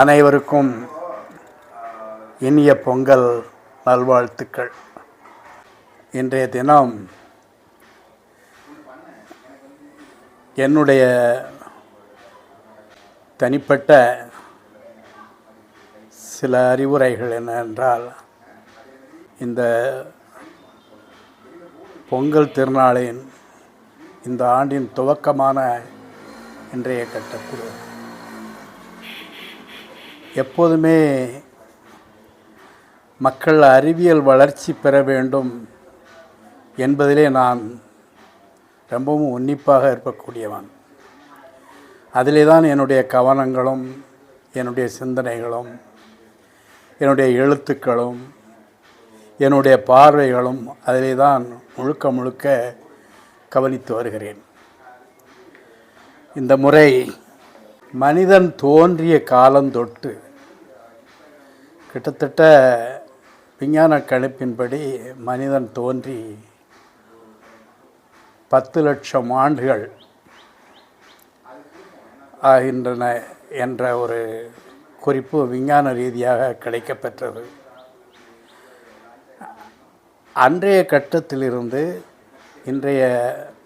அனைவருக்கும் இனிய பொங்கல் நல்வாழ்த்துக்கள். இன்றைய தினம் என்னுடைய தனிப்பட்ட சில அறிவுரைகள் என்னவென்றால் இந்த பொங்கல் திருநாளின் இந்த ஆண்டின் துவக்கமான இன்றைய கட்டத்தில் எப்போதுமே மக்கள் அறிவியல் வளர்ச்சி பெற வேண்டும் என்பதிலே நான் ரொம்பவும் உன்னிப்பாக இருக்கக்கூடியவன். அதிலே தான் என்னுடைய கவனங்களும் என்னுடைய சிந்தனைகளும் என்னுடைய எழுத்துக்களும் என்னுடைய பார்வைகளும் அதிலே தான் முழுக்க முழுக்க கவனித்து வருகிறேன். இந்த முறை மனிதன் தோன்றிய காலந்தொட்டு கிட்டத்தட்ட விஞ்ஞான கணிப்பின்படி மனிதன் தோன்றி பத்து லட்சம் ஆண்டுகள் ஆகின்றன என்ற ஒரு குறிப்பு விஞ்ஞான ரீதியாக கிடைக்கப்பெற்றது. அன்றைய கட்டத்திலிருந்து இன்றைய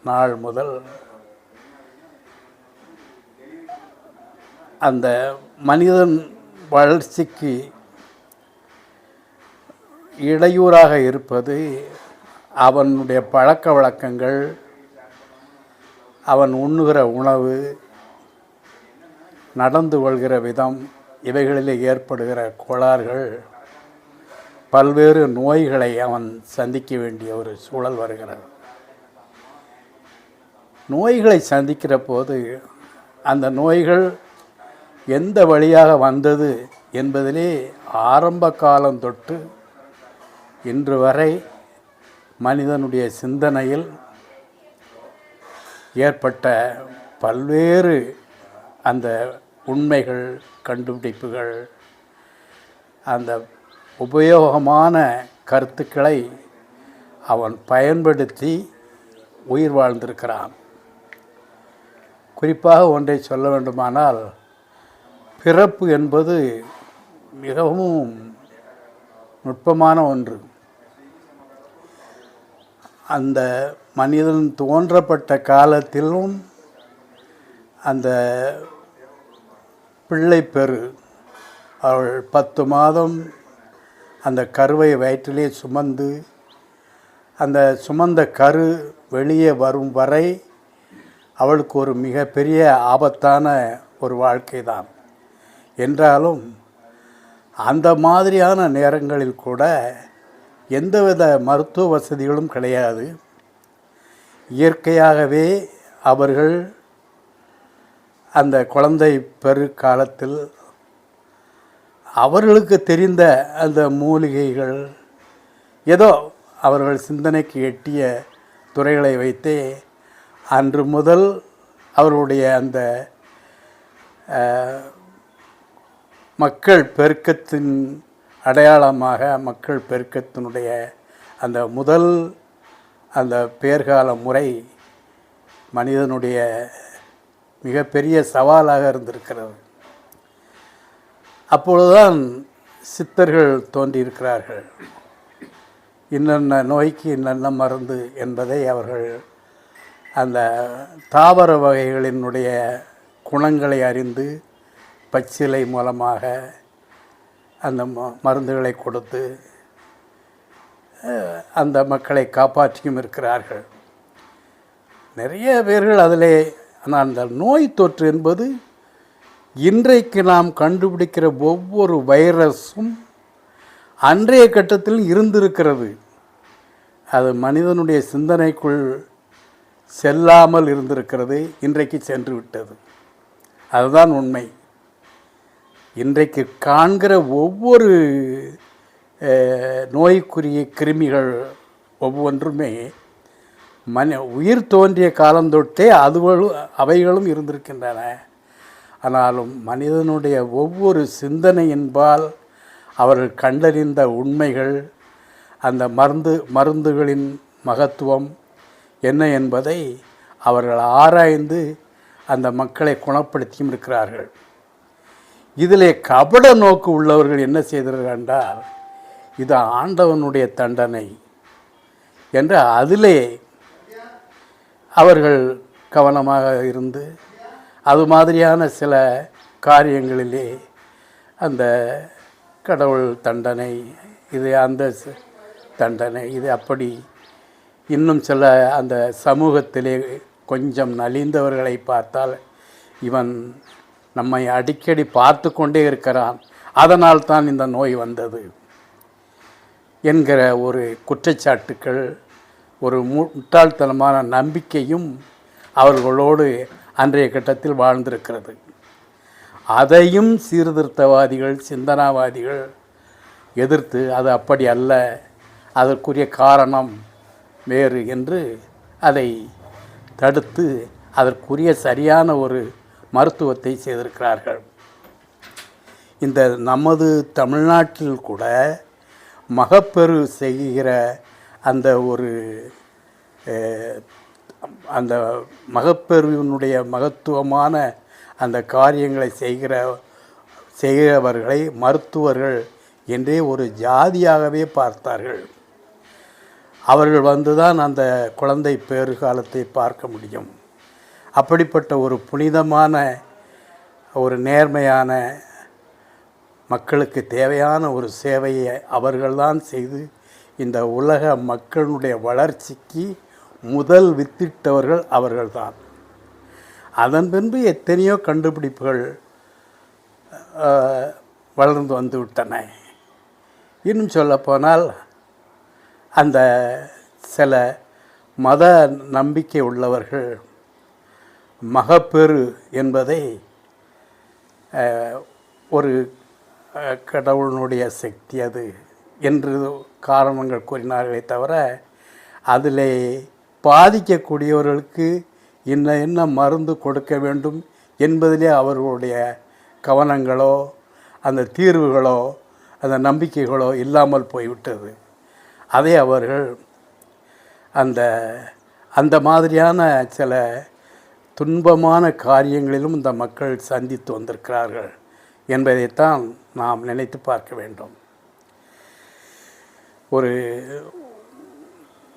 நாள் முதல் அந்த மனிதன் வளர்ச்சிக்கு இடையூறாக இருப்பது அவனுடைய பழக்க வழக்கங்கள் அவன் உண்ணுகிற உணவு நடந்து கொள்கிற விதம் இவைகளில் ஏற்படுகிற கோளாறுகள் பல்வேறு நோய்களை அவன் சந்திக்க வேண்டிய ஒரு சூழல் வருகிறது. நோய்களை சந்திக்கிற போது அந்த நோய்கள் எந்த வழியாக வந்தது என்பதிலே ஆரம்ப காலம் தொட்டு இன்று வரை மனிதனுடைய சிந்தனையில் ஏற்பட்ட பல்வேறு அந்த உண்மைகள் கண்டுபிடிப்புகள் அந்த உபயோகமான கருத்துக்களை அவன் பயன்படுத்தி உயிர் வாழ்ந்திருக்கிறான். குறிப்பாக ஒன்றை சொல்ல வேண்டுமானால் பிறப்பு என்பது மிகவும் நுட்பமான ஒன்று. அந்த மனிதன் தோன்றப்பட்ட காலத்திலும் அந்த பிள்ளை பெரு அவள் பத்து மாதம் அந்த கருவை வயிற்றிலே சுமந்து அந்த சுமந்த கரு வெளியே வரும் வரை அவளுக்கு ஒரு மிகப்பெரிய ஆபத்தான ஒரு வாழ்க்கை தான் என்றாலும் அந்த மாதிரியான நேரங்களில் கூட எந்தவித மருத்துவ வசதிகளும் கிடையாது. இயற்கையாகவே அவர்கள் அந்த குழந்தை பெரு காலத்தில் அவர்களுக்கு தெரிந்த அந்த மூலிகைகள் ஏதோ அவர்கள் சிந்தனைக்கு எட்டிய துறைகளை வைத்தே அன்று முதல் அவர்களுடைய அந்த மக்கள் பெருக்கத்தின் அடையாளமாக மக்கள் பெருக்கத்தினுடைய அந்த முதல் அந்த பேர்கால முறை மனிதனுடைய மிகப்பெரிய சவாலாக இருந்திருக்கிறது. அப்பொழுதுதான் சித்தர்கள் தோன்றியிருக்கிறார்கள். இன்னென்ன நோய்க்கு இன்னென்ன மருந்து என்பதை அவர்கள் அந்த தாவர வகைகளினுடைய குணங்களை அறிந்து பச்சிலை மூலமாக அந்த ம மருந்துகளை கொடுத்து அந்த மக்களை காப்பாற்றியும் இருக்கிறார்கள். நிறைய பேர்கள் அதிலே ஆனால் அந்த நோய் தொற்று என்பது இன்றைக்கு நாம் கண்டுபிடிக்கிற ஒவ்வொரு வைரஸும் அன்றைய கட்டத்தில் இருந்திருக்கிறது. அது மனிதனுடைய சிந்தனைக்குள் செல்லாமல் இருந்திருக்கிறது இன்றைக்கு சென்று விட்டது. அதுதான் உண்மை. இன்றைக்கு காண்கிற ஒவ்வொரு நோய்க்குரிய கிருமிகள் ஒவ்வொன்றுமே மன உயிர் தோன்றிய காலந்தொட்டே அதுவளும் அவைகளும் இருந்திருக்கின்றன. ஆனாலும் மனிதனுடைய ஒவ்வொரு சிந்தனையின்பால் அவர்கள் கண்டறிந்த உண்மைகள் அந்த மருந்து மருந்துகளின் மகத்துவம் என்ன என்பதை அவர்கள் ஆராய்ந்து அந்த மக்களை குணப்படுத்தியும் இருக்கிறார்கள். இதிலே கபட நோக்கு உள்ளவர்கள் என்ன செய்தார்கள் என்றால் இது ஆண்டவனுடைய தண்டனை என்று அதிலே அவர்கள் கவனமாக இருந்து அது மாதிரியான சில காரியங்களிலே அந்த கடவுள் தண்டனை இது அந்த தண்டனை இது அப்படி இன்னும் சில அந்த சமூகத்திலே கொஞ்சம் நலிந்தவர்களை பார்த்தால் இவன் நம்மை அடிக்கடி பார்த்து கொண்டே இருக்கிறான். அதனால் தான் இந்த நோய் வந்தது. என்கிற ஒரு குற்றச்சாட்டுக்கள் ஒரு மு- முட்டாள்தனமான நம்பிக்கையும் அவர்களோடு அன்றைய கட்டத்தில் வாழ்ந்திருக்கிறது. அதையும் சீர்திருத்தவாதிகள் சிந்தனாவாதிகள் எதிர்த்து அது அப்படி அல்ல. அதற்குரிய காரணம் வேறு என்று அதை தடுத்து அதற்குரிய சரியான ஒரு மருத்துவத்தை செய்திருக்கிறார்கள். இந்த நமது தமிழ்நாட்டில் கூட மகப்பெரு செய்கிற அந்த ஒரு அந்த மகப்பெருவினுடைய மகத்துவமான அந்த காரியங்களை செய்கிற செய்கிறவர்களை மருத்துவர்கள் என்றே ஒரு ஜாதியாகவே பார்த்தார்கள். அவர்கள் வந்துதான் அந்த குழந்தை பேறு காலத்தை பார்க்க முடியும். அப்படிப்பட்ட ஒரு புனிதமான ஒரு நேர்மையான மக்களுக்கு தேவையான ஒரு சேவையை அவர்கள்தான் செய்து இந்த உலக மக்களுடைய வளர்ச்சிக்கு முதல் வித்திட்டவர்கள் அவர்கள்தான். அதன் பின்பு எத்தனையோ கண்டுபிடிப்புகள் வளர்ந்து வந்து விட்டன. இன்னும் சொல்லப்போனால் அந்த சில மத நம்பிக்கை உள்ளவர்கள் மகப்பெரு என்பதை ஒரு கடவுளினுடைய சக்தி அது என்று காரணங்கள் கூறினார்களே தவிர அதில் பாதிக்கக்கூடியவர்களுக்கு இன்ன என்ன மருந்து கொடுக்க வேண்டும் என்பதிலே அவர்களுடைய கவனங்களோ அந்த தீர்வுகளோ அந்த நம்பிக்கைகளோ இல்லாமல் போய்விட்டது. அதை அவர்கள் அந்த அந்த மாதிரியான சில துன்பமான காரியங்களிலும் இந்த மக்கள் சந்தித்து வந்திருக்கிறார்கள் என்பதைத்தான் நாம் நினைத்து பார்க்க வேண்டும். ஒரு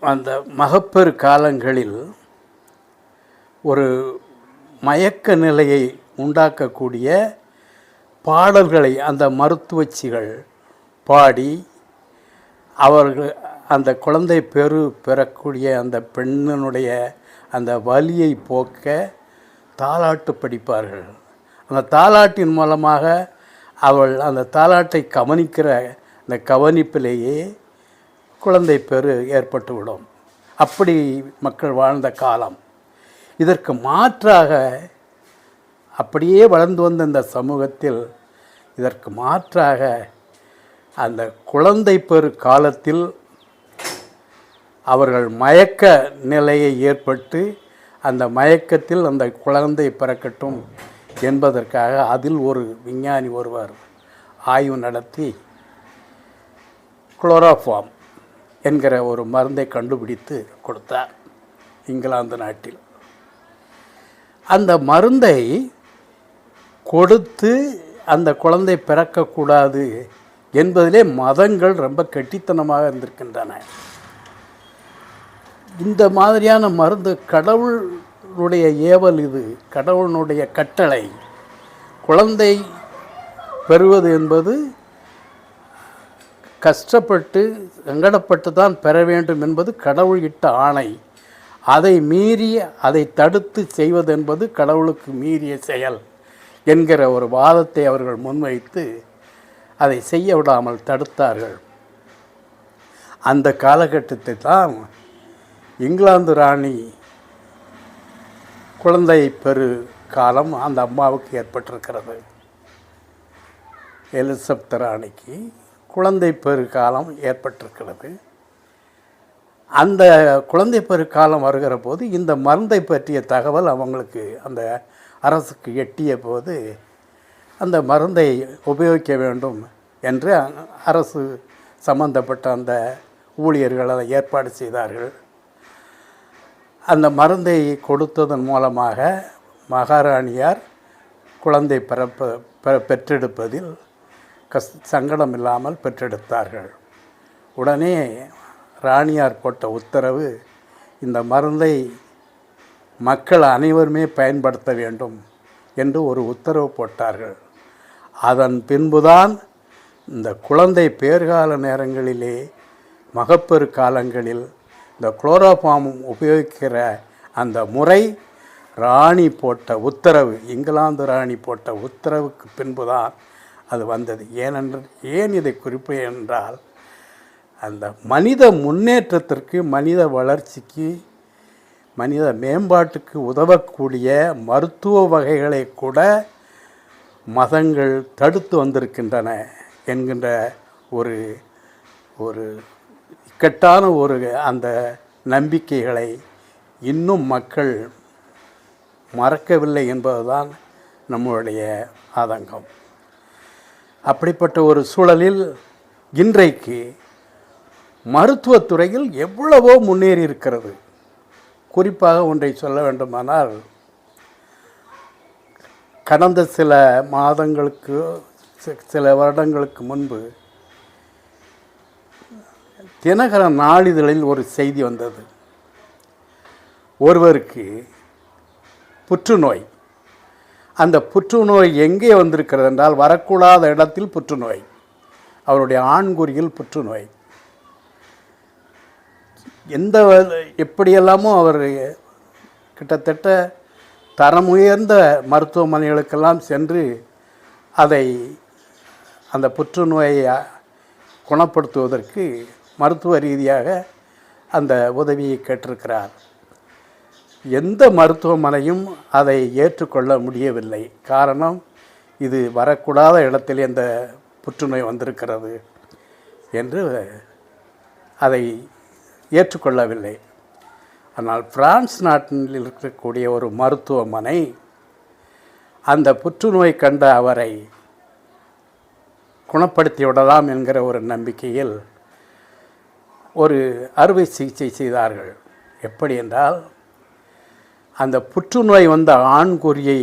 அந்த மகப்பெரு காலங்களில் ஒரு மயக்க நிலையை உண்டாக்கக்கூடிய பாடல்களை அந்த மருத்துவச்சிகள் பாடி அவர்கள் அந்த குழந்தை பெரு பெறக்கூடிய அந்த பெண்ணினுடைய அந்த வலியை போக்க தாலாட்டு படிப்பார்கள். அந்த தாலாட்டின் மூலமாக அவள் அந்த தாலாட்டை கவனிக்கிற அந்த கவனிப்பிலேயே குழந்தை பெரு ஏற்பட்டுவிடும். அப்படி மக்கள் வாழ்ந்த காலம். இதற்கு மாற்றாக அப்படியே வளர்ந்து வந்த இந்த சமூகத்தில் இதற்கு மாற்றாக அந்த குழந்தை பெரு காலத்தில் அவர்கள் மயக்க நிலையை ஏற்பட்டு அந்த மயக்கத்தில் அந்த குழந்தை பிறக்கட்டும் என்பதற்காக அதில் ஒரு விஞ்ஞானி ஒருவர் ஆய்வு நடத்தி குளோரோஃபார்ம் என்கிற ஒரு மருந்தை கண்டுபிடித்து கொடுத்தார் இங்கிலாந்து நாட்டில். அந்த மருந்தை கொடுத்து அந்த குழந்தை பிறக்கக்கூடாது என்பதிலே மதங்கள் ரொம்ப கெட்டித்தனமாக இருந்திருக்கின்றன. இந்த மாதிரியான மருந்து கடவுளுடைய ஏவல் இது கடவுளுடைய கட்டளை. குழந்தை பெறுவது என்பது கஷ்டப்பட்டு சங்கடப்பட்டு தான் பெற வேண்டும் என்பது கடவுள் இட்ட ஆணை. அதை மீறி அதை தடுத்து செய்வது என்பது கடவுளுக்கு மீறிய செயல் என்கிற ஒரு வாதத்தை அவர்கள் முன்வைத்து அதை செய்ய விடாமல் தடுத்தார்கள். அந்த காலகட்டத்தை தான் இங்கிலாந்து ராணி குழந்தை பெரு காலம் அந்த அம்மாவுக்கு ஏற்பட்டிருக்கிறது. எலிசபெத் ராணிக்கு குழந்தை பெரு காலம் ஏற்பட்டிருக்கிறது. அந்த குழந்தை பெரு காலம் வருகிற போது இந்த மருந்தை பற்றிய தகவல் அவங்களுக்கு அந்த அரசுக்கு எட்டிய போது அந்த மருந்தை உபயோகிக்க வேண்டும் என்று அரசு சம்பந்தப்பட்ட அந்த ஊழியர்கள் அதை ஏற்பாடு செய்தார்கள். அந்த மருந்தை கொடுத்ததன் மூலமாக மகாராணியார் குழந்தை பிறப்ப பெற்றெடுப்பதில் கஸ் சங்கடம் இல்லாமல் பெற்றெடுத்தார்கள். உடனே ராணியார் போட்ட உத்தரவு இந்த மருந்தை மக்கள் அனைவருமே பயன்படுத்த வேண்டும் என்று ஒரு உத்தரவு போட்டார்கள். அதன் பின்புதான் இந்த குழந்தை பேறுகால நேரங்களிலே மகப்பெரு காலங்களில் இந்த குளோரோஃபார்ம் உபயோகிக்கிற அந்த முறை ராணி போட்ட உத்தரவு இங்கிலாந்து ராணி போட்ட உத்தரவுக்கு பின்புதான் அது வந்தது. ஏனென்று ஏன் இதை குறிப்பேன் என்றால் அந்த மனித முன்னேற்றத்திற்கு மனித வளர்ச்சிக்கு மனித மேம்பாட்டுக்கு உதவக்கூடிய மருத்துவ வகைகளை கூட மதங்கள் தடுத்து வந்திருக்கின்றன என்கின்ற ஒரு ஒரு இக்கட்டான ஒரு அந்த நம்பிக்கைகளை இன்னும் மக்கள் மறக்கவில்லை என்பதுதான் நம்மளுடைய ஆதங்கம். அப்படிப்பட்ட ஒரு சூழலில் இன்றைக்கு மருத்துவத்துறையில் எவ்வளவோ முன்னேறி இருக்கிறது. குறிப்பாக ஒன்றை சொல்ல வேண்டுமானால் கடந்த சில மாதங்களுக்கு சில வருடங்களுக்கு முன்பு தினகர நாளிதழில் ஒரு செய்தி வந்தது. ஒருவருக்கு புற்றுநோய். அந்த புற்றுநோய் எங்கே வந்திருக்கிறது என்றால் வரக்கூடாத இடத்தில் புற்றுநோய். அவருடைய ஆண்குறியில் புற்றுநோய். எந்த எப்படியெல்லாமோ அவர் கிட்டத்தட்ட தரம் உயர்ந்த மருத்துவமனைகளுக்கெல்லாம் சென்று அதை அந்த புற்றுநோயை குணப்படுத்துவதற்கு மருத்துவ ரீதியாக அந்த உதவியை கேட்டிருக்கிறார். எந்த மருத்துவமனையும் அதை ஏற்றுக்கொள்ள முடியவில்லை. காரணம் இது வரக்கூடாத இடத்தில் இந்த புற்றுநோய் வந்திருக்கிறது என்று அதை ஏற்றுக்கொள்ளவில்லை. ஆனால் பிரான்ஸ் நாட்டில் இருக்கக்கூடிய ஒரு மருத்துவமனை அந்த புற்றுநோய் கண்ட அவரை குணப்படுத்தி விடலாம் என்கிற ஒரு நம்பிக்கையில் ஒரு அறுவை சிகிச்சை செய்தார்கள். எப்படி என்றால் அந்த புற்றுநோய் வந்த ஆண்குறியை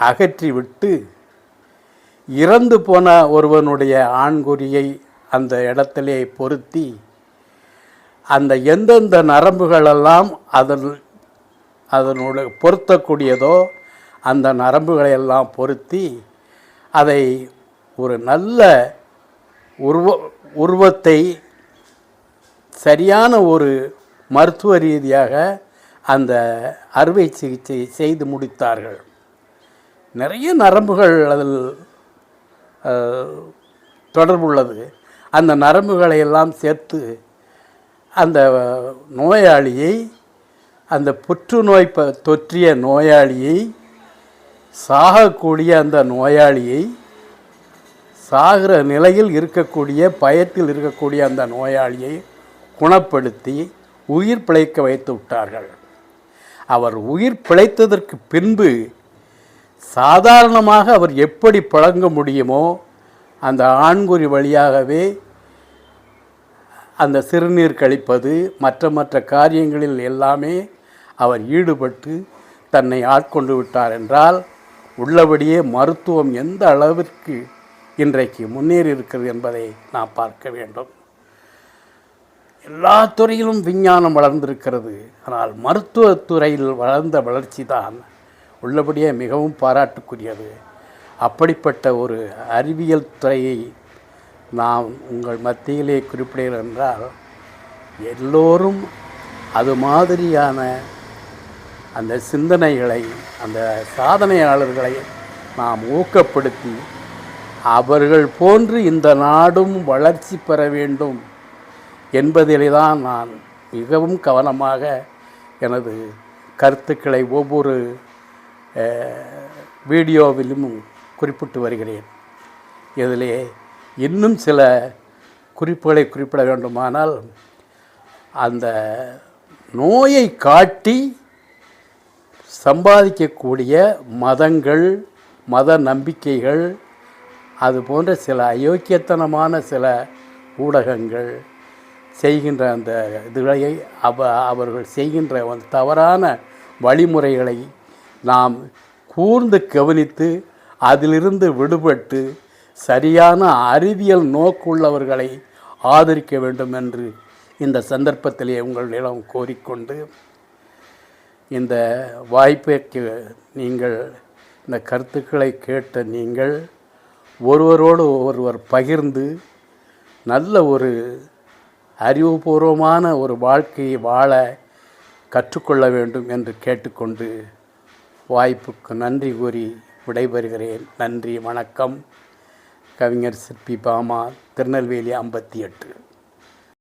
அகற்றிவிட்டு இறந்து போன ஒருவனுடைய ஆண்குறியை அந்த இடத்திலே பொருத்தி அந்த எந்தெந்த நரம்புகளெல்லாம் அதன் அதனுடைய பொருத்தக்கூடியதோ அந்த நரம்புகளை எல்லாம் பொருத்தி அதை ஒரு நல்ல உருவ உருவத்தை சரியான ஒரு மருத்துவ ரீதியாக அந்த அறுவை சிகிச்சை செய்து முடித்தார்கள். நிறைய நரம்புகள் அதில் தொடர்புள்ளது. அந்த நரம்புகளை எல்லாம் சேர்த்து அந்த நோயாளியை அந்த புற்றுநோய் ப தொற்றிய நோயாளியை சாகக்கூடிய அந்த நோயாளியை சாகிற நிலையில் இருக்கக்கூடிய பயத்தில் இருக்கக்கூடிய அந்த நோயாளியை குணப்படுத்தி உயிர் பிழைக்க வைத்து விட்டார்கள். அவர் உயிர் பிழைத்ததற்கு பின்பு சாதாரணமாக அவர் எப்படி பழங்க முடியுமோ அந்த ஆண்குறி வழியாகவே அந்த சிறுநீர் கழிப்பது மற்ற மற்ற காரியங்களில் எல்லாமே அவர் ஈடுபட்டு தன்னை ஆட்கொண்டு விட்டார் என்றால் உள்ளபடியே மருத்துவம் எந்த அளவிற்கு இன்றைக்கு முன்னேறி இருக்கிறது என்பதை நாம் பார்க்க வேண்டும். எல்லா துறையிலும் விஞ்ஞானம் வளர்ந்திருக்கிறது. ஆனால் மருத்துவத்துறையில் வளர்ந்த வளர்ச்சி தான் உள்ளபடியே மிகவும் பாராட்டுக்குரியது. அப்படிப்பட்ட ஒரு அறிவியல் துறையை நாம் உங்கள் மத்தியிலே குறிப்பிடுகிறேன் என்றால் எல்லோரும் அது மாதிரியான அந்த சிந்தனைகளை அந்த சாதனையாளர்களை நாம் ஊக்கப்படுத்தி அவர்கள் போன்று இந்த நாடும் வளர்ச்சி பெற வேண்டும் என்பதிலே தான் நான் மிகவும் கவனமாக எனது கருத்துக்களை ஒவ்வொரு வீடியோவிலும் குறிப்பிட்டு வருகிறேன். இதிலே இன்னும் சில குறிப்புகளை குறிப்பிட வேண்டுமானால் அந்த நோயை காட்டி சம்பாதிக்கக்கூடிய மதங்கள் மத நம்பிக்கைகள் அது போன்ற சில அயோக்கியத்தனமான சில ஊடகங்கள் செய்கின்ற அந்த இதுகளை அவ அவர்கள் செய்கின்ற அந்த தவறான வழிமுறைகளை நாம் கூர்ந்து கவனித்து அதிலிருந்து விடுபட்டு சரியான அறிவியல் நோக்குள்ளவர்களை ஆதரிக்க வேண்டும் என்று இந்த சந்தர்ப்பத்திலே உங்களிடம் கோரிக்கொண்டு இந்த வாய்ப்பிற்கு நீங்கள் இந்த கருத்துக்களை கேட்ட நீங்கள் ஒருவரோடு ஒருவர் பகிர்ந்து நல்ல ஒரு அறிவுபூர்வமான ஒரு வாழ்க்கையை வாழ கற்றுக்கொள்ள வேண்டும் என்று கேட்டுக்கொண்டு வாய்ப்புக்கு நன்றி கூறி விடைபெறுகிறேன். நன்றி வணக்கம். கவிஞர் சிற்பி பாமா திருநெல்வேலி ஐம்பத்தி எட்டு.